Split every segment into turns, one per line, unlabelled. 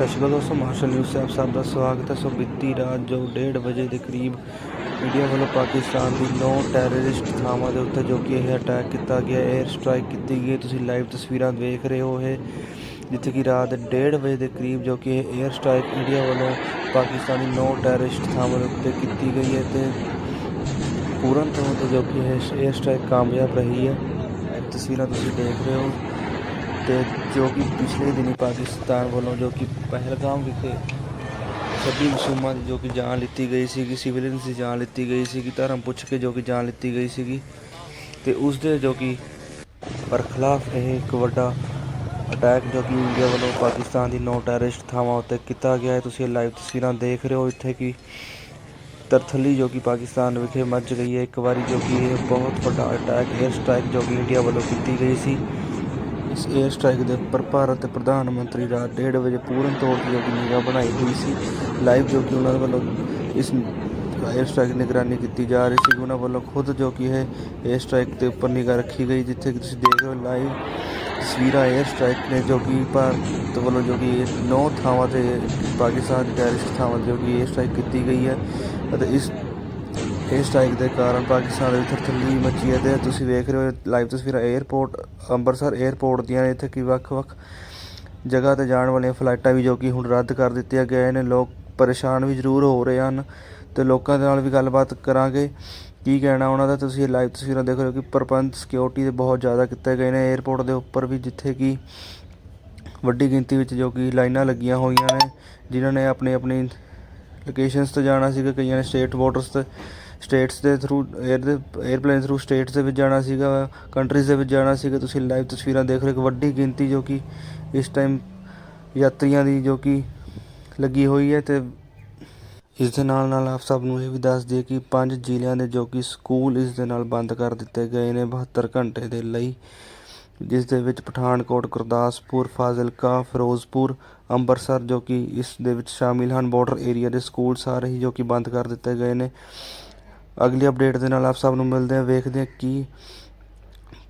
ਸਤਿ ਸ਼੍ਰੀ ਅਕਾਲ ਦੋਸਤੋ martial news ਸੇ ਆਪ ਸਭ ਦਾ ਸਵਾਗਤ ਹੈ। ਸੋ ਬੀਤੀ ਰਾਤ ਜੋ 1:30 ਵਜੇ ਦੇ ਕਰੀਬ ਮੀਡੀਆ ਵੱਲੋਂ ਪਾਕਿਸਤਾਨ ਦੀ 9 ਟੈਰਰਿਸਟ ਥਾਵਾਂ ਦੇ ਉੱਤੇ ਜੋ ਕਿ ਇਹ ਅਟੈਕ ਕੀਤਾ ਗਿਆ 에ਅਰ ਸਟ੍ਰਾਈਕ ਕੀਤੀ ਗਈ ਤੁਸੀਂ ਲਾਈਵ ਤਸਵੀਰਾਂ ਦੇਖ ਰਹੇ ਹੋ ਇਹ, ਜਿੱਥੇ ਕਿ ਰਾਤ 1:30 ਵਜੇ ਦੇ ਕਰੀਬ ਜੋ ਕਿ 에ਅਰ ਸਟ੍ਰਾਈਕ ਇੰਡੀਆ ਵੱਲੋਂ ਪਾਕਿਸਤਾਨੀ 9 ਟੈਰਰਿਸਟ ਥਾਵਾਂ ਦੇ ਉੱਤੇ ਕੀਤੀ ਗਈ ਹੈ ਤੇ ਪੂਰਨ ਤੌਰ ਤੇ ਜੋ ਕਿ ਇਹ 에ਅਰ ਸਟ੍ਰਾਈਕ ਕਾਮਯਾਬ ਰਹੀ ਹੈ। ਤਸਵੀਰਾਂ ਤੁਸੀਂ ਦੇਖ ਰਹੇ ਹੋ। ਤੇ ਜੋ ਕਿ ਪਿਛਲੇ ਦਿਨੀ ਪਾਕਿਸਤਾਨ ਵੱਲੋਂ ਜੋ ਕਿ ਪਹਿਲਗਾਮ ਵਿਖੇ ਸਭੀ ਮਸ਼ੂਮਾਂ ਦੀ ਜੋ ਕਿ ਜਾਨ ਲਿੱਤੀ ਗਈ ਸੀਗੀ, ਸਿਵਲਿਅਨਸ ਦੀ ਜਾਨ ਲਿੱਤੀ ਗਈ ਸੀਗੀ, ਧਰਮ ਪੁੱਛ ਕੇ ਜੋ ਕਿ ਜਾਨ ਲਿੱਤੀ ਗਈ ਸੀਗੀ ਤੇ ਉਸ ਦੇ ਜੋ ਕਿ ਪਰ ਖਿਲਾਫ ਇਹ ਇੱਕ ਵੱਡਾ ਅਟੈਕ ਜੋ ਕਿ ਇੰਡੀਆ ਵੱਲੋਂ ਪਾਕਿਸਤਾਨ ਦੀ ਨੌ ਟੈਰਰਿਸਟ ਥਾਵਾਂ ਉੱਤੇ ਕੀਤਾ ਗਿਆ ਹੈ। ਤੁਸੀਂ ਲਾਈਵ ਤਸਵੀਰਾਂ ਦੇਖ ਰਹੇ ਹੋ, ਇੱਥੇ ਕਿ ਤਰਥਲੀ ਜੋ ਕਿ ਪਾਕਿਸਤਾਨ ਵਿਖੇ ਮੱਚ ਗਈ ਹੈ। ਇੱਕ ਵਾਰੀ ਜੋ ਕਿ ਇਹ ਬਹੁਤ ਵੱਡਾ ਅਟੈਕ 에ਅਰ ਸਟ੍ਰਾਈਕ ਜੋ ਕਿ ਇੰਡੀਆ ਵੱਲੋਂ ਕੀਤੀ ਗਈ ਸੀ। ਇਸ ਏਅਰ ਸਟ੍ਰਾਈਕ ਦੇ ਉੱਪਰ ਭਾਰਤ ਦੇ ਪ੍ਰਧਾਨ ਮੰਤਰੀ ਰਾਤ 1:30 ਵਜੇ ਪੂਰਨ ਤੌਰ ਤੇ ਯੋਗ ਨਿਗਾਹ ਬਣਾਈ ਹੋਈ ਸੀ ਲਾਈਵ ਜੋ ਕਿ ਉਹਨਾਂ ਵੱਲੋਂ ਇਸ ਏਅਰ ਸਟ੍ਰਾਈਕ ਨਿਗਰਾਨੀ ਕੀਤੀ ਜਾ ਰਹੀ ਸੀ, ਉਹਨਾਂ ਵੱਲੋਂ ਖੁਦ ਜੋ ਕਿ ਇਹ ਏਅਰ ਸਟ੍ਰਾਈਕ ਦੇ ਉੱਪਰ ਨਿਗਾਹ ਰੱਖੀ ਗਈ, ਜਿੱਥੇ ਕਿ ਤੁਸੀਂ ਦੇਖ ਰਹੇ ਹੋ ਲਾਈਵ ਤਸਵੀਰਾਂ ਏਅਰ ਸਟ੍ਰਾਈਕ ਨੇ ਜੋ ਕਿ ਭਾਰਤ ਵੱਲੋਂ ਜੋ ਕਿ ਨੌ ਥਾਵਾਂ ਤੇ ਪਾਕਿਸਤਾਨ ਦੇ ਟੈਰਿਸਟ ਥਾਵਾਂ ਤੇ ਜੋ ਕਿ ਏਅਰ ਸਟ੍ਰਾਈਕ ਕੀਤੀ ਗਈ ਹੈ ਅਤੇ ਇਸ ਇਹ ਸਟ੍ਰਾਈਕ ਦੇ ਕਾਰਨ ਪਾਕਿਸਤਾਨ ਦੇ ਵਿੱਚ ਥੱਲੀ ਮੱਚੀ ਹੈ ਤੇ ਤੁਸੀਂ ਵੇਖ ਰਹੇ ਹੋ ਲਾਈਵ ਤਸਵੀਰਾਂ 에ਅਰਪੋਰਟ ਅੰਮ੍ਰਿਤਸਰ 에ਅਰਪੋਰਟ ਦੀਆਂ ਨੇ ਇੱਥੇ ਕੀ ਵੱਖ-ਵੱਖ ਜਗ੍ਹਾ ਤੇ ਜਾਣ ਵਾਲੀਆਂ ਫਲਾਈਟਾਂ ਵੀ ਜੋ ਕਿ ਹੁਣ ਰੱਦ ਕਰ ਦਿੱਤੀਆਂ ਗਏ ਨੇ, ਲੋਕ ਪਰੇਸ਼ਾਨ ਵੀ ਜ਼ਰੂਰ ਹੋ ਰਹੇ ਹਨ ਤੇ ਲੋਕਾਂ ਦੇ ਨਾਲ ਵੀ ਗੱਲਬਾਤ ਕਰਾਂਗੇ। ਕੀ ਕਹਿਣਾ ਉਹਨਾਂ ਦਾ? ਤੁਸੀਂ ਲਾਈਵ ਤਸਵੀਰਾਂ ਦੇਖ ਰਹੇ ਹੋ ਕਿ ਪ੍ਰਬੰਧ ਸਿਕਿਉਰਿਟੀ ਦੇ ਬਹੁਤ ਜ਼ਿਆਦਾ ਕੀਤੇ ਗਏ ਨੇ 에ਅਰਪੋਰਟ ਦੇ ਉੱਪਰ ਵੀ, ਜਿੱਥੇ ਕਿ ਵੱਡੀ ਗਿਣਤੀ ਵਿੱਚ ਜੋ ਕਿ ਲਾਈਨਾਂ ਲੱਗੀਆਂ ਹੋਈਆਂ ਨੇ, ਜਿਨ੍ਹਾਂ ਨੇ ਆਪਣੇ ਆਪਣੀ ਲੋਕੇਸ਼ਨਸ ਤੇ ਜਾਣਾ ਸੀਗਾ, ਕਈਆਂ ਨੇ ਸਟੇਟ ਬਾਰਡਰਸ ਤੇ ਸਟੇਟਸ ਦੇ ਥਰੂ 에ਅਰ ਦੇ 에ਅਰਪਲੇਨ ਥਰੂ ਸਟੇਟਸ ਦੇ ਵਿੱਚ ਜਾਣਾ ਸੀਗਾ ਕੰਟਰੀਜ਼ ਦੇ ਵਿੱਚ ਜਾਣਾ ਸੀਗਾ। ਤੁਸੀਂ ਲਾਈਵ ਤਸਵੀਰਾਂ ਦੇਖ ਰਹੇ ਇੱਕ ਵੱਡੀ ਗਿਣਤੀ ਜੋ ਕਿ ਇਸ ਟਾਈਮ ਯਾਤਰੀਆਂ ਦੀ ਜੋ ਕਿ ਲੱਗੀ ਹੋਈ ਹੈ ਤੇ ਇਸ ਦੇ ਨਾਲ ਨਾਲ ਆਪ ਸਭ ਨੂੰ ਇਹ ਵੀ ਦੱਸ ਦਈਏ ਕਿ ਪੰਜ ਜ਼ਿਲ੍ਹਿਆਂ ਦੇ ਜੋ ਕਿ ਸਕੂਲ ਇਸ ਦੇ ਨਾਲ ਬੰਦ ਕਰ ਦਿੱਤੇ ਗਏ ਨੇ 72 ਘੰਟੇ ਦੇ ਲਈ। ਜਿਸ ਦੇ ਵਿੱਚ ਪਠਾਨਕੋਟ, ਗੁਰਦਾਸਪੁਰ, ਫਾਜ਼ਿਲਕਾ, ਫਿਰੋਜ਼ਪੁਰ, ਅੰਮ੍ਰਿਤਸਰ ਜੋ ਕਿ ਇਸ ਦੇ ਵਿੱਚ ਸ਼ਾਮਿਲ ਹਨ। ਬਾਰਡਰ ਏਰੀਆ ਦੇ ਸਕੂਲ ਸਾਰੇ ਹੀ ਜੋ ਕਿ ਬੰਦ ਕਰ ਦਿੱਤੇ ਗਏ ਨੇ। ਅਗਲੀ ਅਪਡੇਟ ਦੇ ਨਾਲ ਆਪ ਸਭ ਨੂੰ ਮਿਲਦੇ ਹਾਂ ਵੇਖਦੇ ਹਾਂ ਕੀ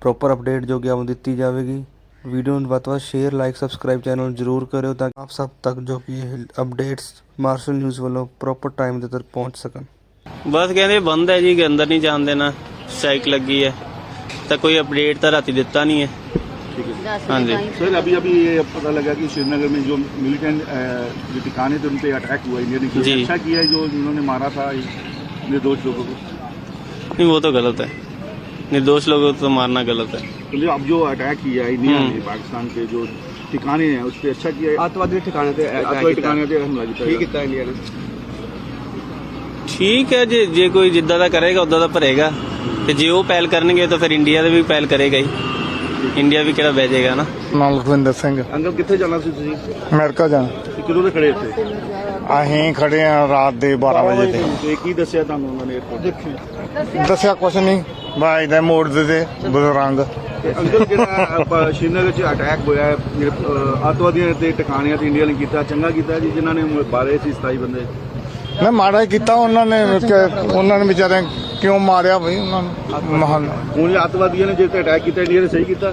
ਪ੍ਰੋਪਰ ਅਪਡੇਟ ਜੋ ਕਿ ਆਪ ਨੂੰ ਦਿੱਤੀ ਜਾਵੇਗੀ ਵੀਡੀਓ ਨੂੰ ਵੱਧ ਤੋਂ ਵੱਧ ਸ਼ੇਅਰ ਲਾਈਕ ਸਬਸਕ੍ਰਾਈਬ ਚੈਨਲ ਨੂੰ ਜ਼ਰੂਰ ਕਰਿਓ ਤਾਂ ਆਪ ਸਭ ਤੱਕ ਜੋ ਕਿ ਇਹ ਅਪਡੇਟਸ ਮਾਰਸ਼ਲ ਨਿਊਜ਼ ਵੱਲੋਂ ਪ੍ਰੋਪਰ ਟਾਈਮ ਦੇ ਤੱਕ ਪਹੁੰਚ ਸਕਣ
ਬਸ ਕਹਿੰਦੇ ਬੰਦ ਹੈ ਜੀ ਕਿ ਅੰਦਰ ਨਹੀਂ ਜਾਣ ਦੇਣਾ ਸਟ੍ਰਾਈਕ ਲੱਗੀ ਹੈ ਤਾਂ ਕੋਈ ਅਪਡੇਟ ਤਾਂ ਰਾਤੀ ਦਿੱਤਾ ਨਹੀਂ ਹੈ हाँ जी।
सर अभी अभी ये पता लगा कि श्रीनगर में जो मिलिटेंट जो ठिकाने थे उन पे अटैक हुआ इंडिया ने
जी।
अच्छा किया है जो उन्होंने मारा था निर्दोष लोगों को
नहीं वो तो गलत है निर्दोष लोगों को तो मारना गलत है
तो जो अब जो अटैक किया है इंडिया
हम्म।
ने पाकिस्तान के जो ठिकाने हैं उस पर अच्छा किया है
ਅੱਤਵਾਦੀ ਠਿਕਾਣੇ ਤੇ attack
आतंकवादी
ਕੀਤਾ।
ठिकाने पे हमला किया
ਠੀਕ ਕੀਤਾ ਇੰਡੀਆ ਨੇ
ਠੀਕ ਹੈ ਜੇ ਜੇ ਕੋਈ ਜਿੱਦਾਂ ਦਾ ਕਰੇਗਾ ਉਦਾਂ ਦਾ ਭਰੇਗਾ ਤੇ ਜੇ ਉਹ ਪਹਿਲ ਕਰਨਗੇ ਤਾਂ ਫਿਰ ਇੰਡੀਆ ਦੇ ਵੀ ਪਹਿਲ ਕਰੇਗਾ ਹੀ ਇੰਡੀਆ ਵੀ ਕਿਹੜਾ ਬਹਿ ਜਾਏਗਾ ਨਾ
ਨਾਲ ਲਖਵਿੰਦਰ ਸਿੰਘ
अंकल कितने जाना सी तुझे
ਅਮਰੀਕਾ ਜਾਣਾ
कितने से खड़े थे
ਅਸੀਂ ਖੜੇ ਆ ਰਾਤ ਦੇ 12 ਵਜੇ ਤੇ।
ਤੇ ਦੱਸਿਆ ਤੁਹਾਨੂੰ ਉਹਨਾਂ ਨੇ
ਦੱਸਿਆ ਕੁਛ ਨਹੀਂ ਬਾਈ ਮੋੜ ਦੇ ਤੇ ਬਜ਼ਰੰਗ।
ਤੇ ਅੰਕਲ ਜਿਹੜਾ ਆਪਾਂ ਸ਼੍ਰੀਨਗਰ 'ਚ ਅਟੈਕ ਹੋਇਆ ਹੈ, ਨਿਰ- ਅੱਤਵਾਦੀਆਂ ਤੇ ਟਿਕਾਣਿਆਂ ਤੇ ਇੰਡੀਆ ਨੇ ਕੀਤਾ ਚੰਗਾ ਕੀਤਾ ਜੀ ਜਿਨ੍ਹਾਂ ਨੇ ਮਾਰੇ ਸੀ 27 ਬੰਦੇ?
ਮੈਂ ਮਾੜਾ ਹੀ ਕੀਤਾ ਉਹਨਾਂ ਨੇ ਉਹਨਾਂ ਨੇ ਵਿਚਾਰੇ ਕਿਉਂ ਮਾਰਿਆ ਬਈ ਉਹਨਾਂ ਨੂੰ? ਮਹਾਨ।
ਜੇ ਅੱਤਵਾਦੀਆਂ ਨੇ ਜਿਹੜੇ ਅਟੈਕ ਕੀਤਾ ਇੰਡੀਆ ਨੇ ਸਹੀ ਕੀਤਾ।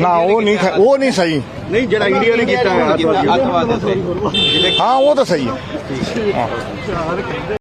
ਨਾ ਉਹ ਨਹੀਂ ਉਹ ਨਹੀਂ ਸਹੀ।
ਨਹੀਂ ਜਿਹੜਾ ਇੰਡੀਆ ਨੇ ਕੀਤਾ ਹੈ ਅੱਤਵਾਦੀਆਂ
ਹਾਂ ਉਹ ਤਾਂ ਸਹੀ ਹੈ।